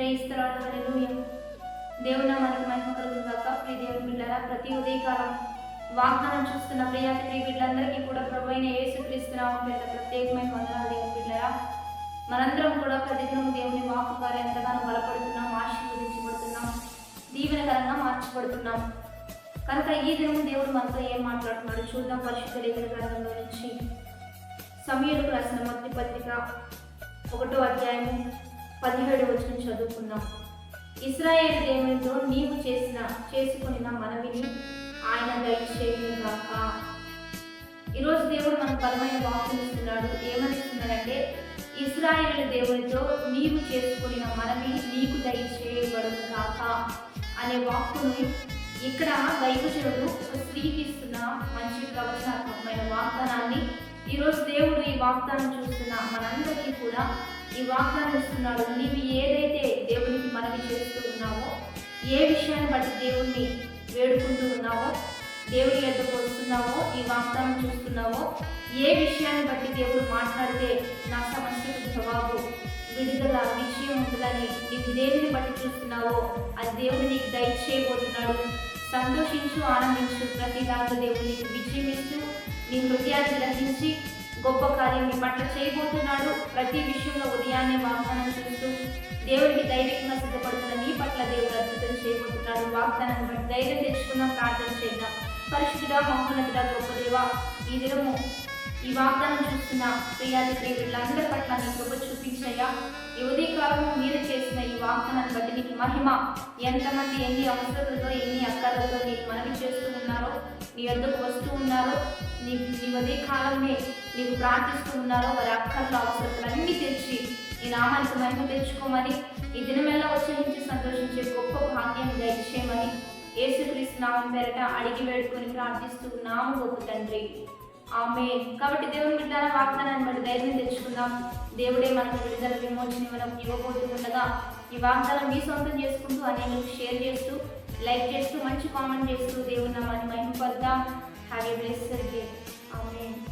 ప్రేయిస్తున్నాడు హల్లెలూయ. దేవుని మనకి మహిమ కలుగును గాక. ప్రియ దేవుని బిడ్డారా ప్రతి ఉదయకాలం వాగ్దానం చూస్తున్న ప్రియాతి ప్రియ బిడ్డలందరికీ కూడా ప్రభు అయిన యేసుక్రీస్తునామం పేరిట ప్రత్యేకమైన వందనాలు దేవుని బిడ్డారా. మనందరం కూడా ప్రతిదినం దేవుని వాక్కు ద్వారా ఎంతగానో బలపడుతున్నాం ఆశీర్వదించబడుతున్నాం దీవెనకరంగా మార్చబడుతున్నాం. కనుక ఈ దినం దేవుడు మనతో ఏం మాట్లాడుతున్నాడు చూద్దాం. పరిశుద్ధ లేఖన గ్రంథంలో నుంచి సమయంలో రాసిన మొదటి పత్రిక ఒకటో అధ్యాయము పదిహేడు వచ్చిన చదువుకుందాం ఇస్రాయేల్ దేవునితో నీవు చేసిన చేసుకున్న మనవిని ఆయన దయచేయుగాక ఈరోజు దేవుడు మనకు బలమైన వాక్కులు ఇస్తున్నాడు. ఏమని ఇస్రాయేల్ దేవునితో నీవు చేసుకున్న మనవి నీకు దయచేయబడును కాక అనే వాక్కుని ఇక్కడ దైవజనుడు ఒక స్త్రీకి ఇస్తున్న మంచి ప్రవచనాత్మకమైన వాగ్దానాన్ని ఈరోజు దేవుడు ఈ వాగ్దానం చూస్తున్న మనందరికీ కూడా ఈ వాగ్దానం ఇస్తున్నాడు. నీవు ఏదైతే దేవునికి మనవి చేస్తూ ఉన్నావో ఏ విషయాన్ని బట్టి దేవుణ్ణి వేడుకుంటూ ఉన్నావో దేవుని ఎద్దకు వస్తున్నావో ఈ వాగ్దానం చూస్తున్నావో ఏ విషయాన్ని బట్టి దేవుడు మాట్లాడితే నా సమస్యకు జవాబు విడుదల విషయం ఉంటుందని నీవు దేనిని బట్టి చూస్తున్నావో అది దేవుడు నీకు దయచేయబోతున్నాడు. సంతోషించు ఆనందించు ప్రతి దాంట్లో దేవుడు నీకు విజయం ఇస్తూ నీ హృదయాన్ని గ్రహించి గొప్ప కార్యం నీ పట్ల చేయబోతున్నాడు. ప్రతి విషయంలో ఉదయాన్నే వాగ్దానం చేస్తూ దేవుడికి ధైర్యంగా సిద్ధపడుతున్న నీ పట్ల దేవుడు అద్భుతం చేయబోతున్నాడు. వాగ్దానాన్ని బట్టి ధైర్యం తెచ్చుకుందాం ప్రార్థన చేద్దాం. పరిశుద్ధుడా మహోన్నతుడా గొప్ప దేవ ఈ దినము ఈ వాగ్దానం చూస్తున్న ప్రియాది ప్రియ పట్ల నీ కృప చూపించయ్యా. ఈ ఉదయకాలము మీరు చేసిన ఈ వాగ్దానాన్ని బట్టి నీకు మహిమ ఎంతమంది ఎన్ని అవసరాలతో ఎన్ని అక్కలతో నీకు మనవి చేస్తూ ఉన్నారో నీ వద్దకు నీవు కాలమే నీకు ప్రార్థిస్తూ ఉన్నారో వారి అక్కర్ల అవసరాలన్నీ తెచ్చి ఈ నామానికి మహిమ తెచ్చుకోమని ఈ దినమెల్లా ఉత్సహించి సంతోషించే గొప్ప భాగ్యాన్ని దయచేయమని యేసుక్రీస్తు నామం పేరట అడిగి వేడుకొని ప్రార్థిస్తూ నామం గొప్ప తండ్రి. ఆమె కాబట్టి దేవుని బిడ్డల వాగ్దానాన్ని బట్టి ధైర్యం తెచ్చుకుందాం. దేవుడే మనకు విడుదల విమోచన మనం ఇవ్వబోతూ ఉండగా ఈ వాగ్దానం మీ సొంతం చేసుకుంటూ అనేక షేర్ చేస్తూ లైక్ చేస్తూ మంచి కామెంట్ చేస్తూ దేవుని Glória a Deus, Amém.